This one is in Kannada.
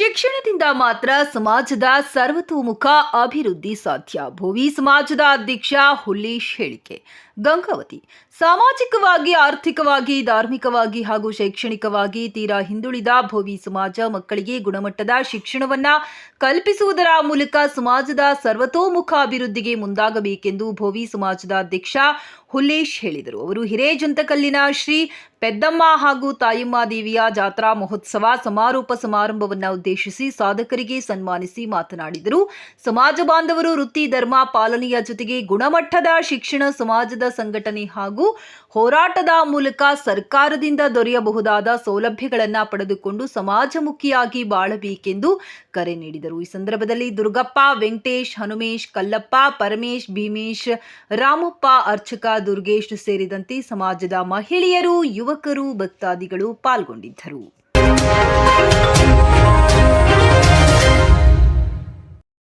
ಇದರಿಂದ ಮಾತ್ರ ಸಮಾಜದ ಸರ್ವತೋಮುಖ ಅಭಿವೃದ್ಧಿ ಸಾಧ್ಯ. ಭೋವಿ ಸಮಾಜದ ಅಧ್ಯಕ್ಷ ಹುಲ್ಲೀಶ್ ಹೇಳಿಕೆ. ಗಂಗಾವತಿ. ಸಾಮಾಜಿಕವಾಗಿ, ಆರ್ಥಿಕವಾಗಿ, ಧಾರ್ಮಿಕವಾಗಿ ಹಾಗೂ ಶೈಕ್ಷಣಿಕವಾಗಿ ತೀರಾ ಹಿಂದುಳಿದ ಭೋವಿ ಸಮಾಜ ಮಕ್ಕಳಿಗೆ ಗುಣಮಟ್ಟದ ಶಿಕ್ಷಣವನ್ನ ಕಲ್ಪಿಸುವುದರ ಮೂಲಕ ಸಮಾಜದ ಸರ್ವತೋಮುಖ ಅಭಿವೃದ್ಧಿಗೆ ಮುಂದಾಗಬೇಕೆಂದು ಭೋವಿ ಸಮಾಜದ ಅಧ್ಯಕ್ಷ ಹುಲ್ಲೇಶ್ ಹೇಳಿದರು. ಅವರು ಹಿರೇಜಂತಕಲ್ಲಿನ ಶ್ರೀ ಪೆದ್ದಮ್ಮ ಹಾಗೂ ತಾಯಮ್ಮ ದೇವಿಯ ಜಾತ್ರಾ ಮಹೋತ್ಸವ ಸಮಾರೋಪ ಸಮಾರಂಭವನ್ನ ಉದ್ದೇಶಿಸಿ ಸಾಧಕರಿಗೆ ಸನ್ಮಾನಿಸಿ ಮಾತನಾಡಿದರು. ಸಮಾಜ ಬಾಂಧವರು ವೃತ್ತಿ, ಧರ್ಮ, ಪಾಲನೆಯ ಜೊತೆಗೆ ಗುಣಮಟ್ಟದ ಶಿಕ್ಷಣ ಸಮಾಜದ ಸಂಘಟನೆ ಹಾಗೂ ಹೋರಾಟದ ಮೂಲಕ ಸರ್ಕಾರದಿಂದ ದೊರೆಯಬಹುದಾದ ಸೌಲಭ್ಯಗಳನ್ನು ಪಡೆದುಕೊಂಡು ಸಮಾಜಮುಖಿಯಾಗಿ ಬಾಳಬೇಕೆಂದು ಕರೆ ನೀಡಿದರು. ಈ ಸಂದರ್ಭದಲ್ಲಿ ದುರ್ಗಪ್ಪ, ವೆಂಕಟೇಶ್, ಹನುಮೇಶ್, ಕಲ್ಲಪ್ಪ, ಪರಮೇಶ್, ಭೀಮೇಶ್, ರಾಮಪ್ಪ, ಅರ್ಚಕ, ದುರ್ಗೇಶ್ ಸೇರಿದಂತೆ ಸಮಾಜದ ಮಹಿಳೆಯರು, ಯುವಕರು, ಭಕ್ತಾದಿಗಳು ಪಾಲ್ಗೊಂಡಿದ್ದರು.